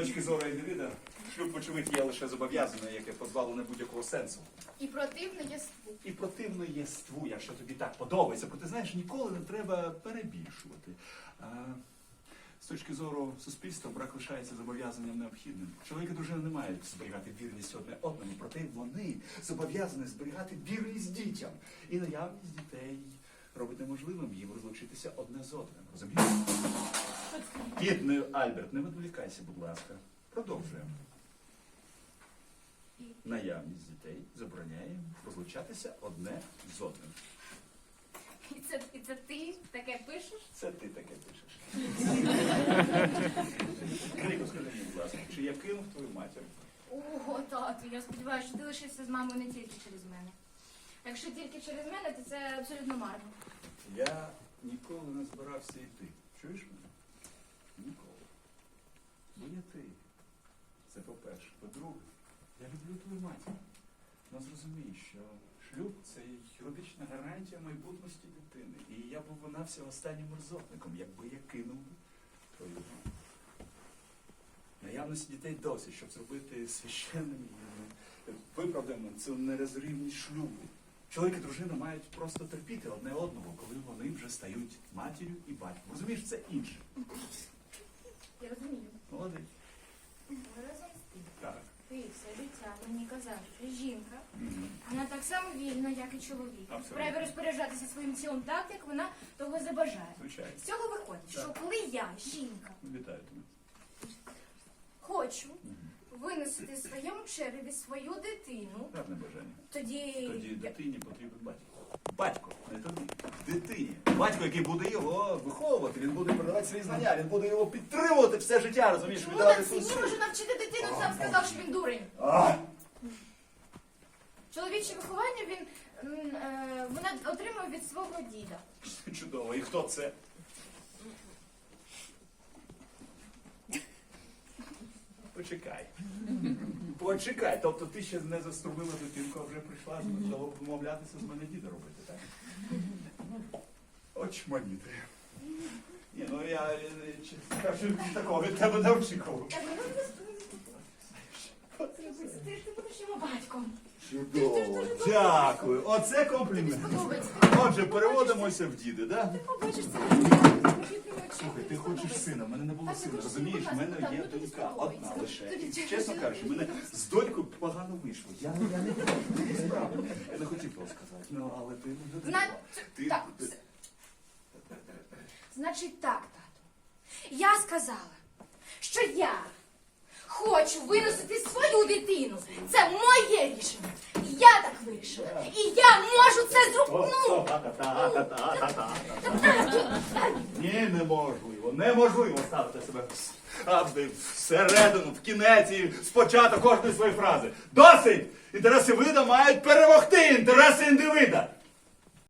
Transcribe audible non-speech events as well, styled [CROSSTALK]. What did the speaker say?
точки зору індивіда, шлюб, вочевидь, є лише зобов'язане, яке позбавлене будь-якого сенсу. І противне єству. І противно є ству, якщо тобі так подобається. Проте знаєш, ніколи не треба перебільшувати. А, з точки зору суспільства брак лишається зобов'язанням необхідним. Чоловік і дружина не мають зберігати вірність одне одному, проте вони зобов'язані зберігати вірність дітям. І наявність дітей робить неможливим їм розлучитися одне з одним. Розумієш? Не, Альберт, не відволікайся, будь ласка. Продовжуємо. Наявність дітей забороняє розлучатися одне з одним. І це, і це ти таке пишеш? Це ти таке пишеш. Крико, скажи мені, будь ласка, чи я кинув твою матір? Ого, тату, я сподіваюся, що ти лишився з мамою не тільки через мене. Якщо тільки через мене, то це абсолютно марно. Я ніколи не збирався йти. Чуєш мене? Я ти. Це по-перше. По-друге, я люблю твою матір. Ну зрозумій, що шлюб це юридична гарантія майбутності дитини. І я вона всього останнім мерзотником, якби я кинув твою маму. Наявності дітей досі, щоб зробити священним і виправданим цю нерозривність шлюбу. Чоловік і дружина мають просто терпіти одне одного, коли вони вже стають матір'ю і батьком. Розумієш, це інше. Молодець. Разом з тим, Так. ти все життя мені казав, що жінка, вона так само вільна, як і чоловік. Абсолютно. Розпоряджатися своїм тілом так, як вона того забажає. Звичайно. З цього виходить, що коли я, жінка, Вітаю тебе. хочу виносити своєму череві свою дитину, Гарне бажання. тоді, Тоді я- дитині потрібен батько. Батько, не тобі. Дитині. Батько, який буде його виховувати, він буде передавати свої знання, він буде його підтримувати все життя, розумієш? Чому віддавати так свою силу. може навчити дитину, сам сказав, що він дурень. А! Чоловіче виховання він м, е, вона отримує від свого діда. [LAUGHS] Чудово. І хто це? Почекай. Почекай. Тобто ти ще не заструбила дитинку, а вже прийшла почала вмовлятися з мене діда робити, так? Очманіти. Ні, ну я е, чесно кажучи, такого від тебе не очікував. Так, ну, Ти будеш його батьком. Чудово. Дякую. Оце комплімент. Отже, переводимося в діди, це. Слухай, ти хочеш сина, в мене не було сина, розумієш? В мене є ну, донька, одна лише. Чесно, кажучи, мене з донькою погано вийшло. Я, я не хотів. Я не хотів того сказати. Ну, але ти Зна... Ти. Значить так, тату. Я сказала, що я хочу виносити свою дитину. Це моє рішення. Я так вирішила. І я можу це зробити. та-та-та-та-та-та. Ні, неможливо, неможливо ставити себе завжди всередину, в кінець і спочатку кожної своєї фрази. Досить! Інтереси вида мають перемогти інтереси індивида.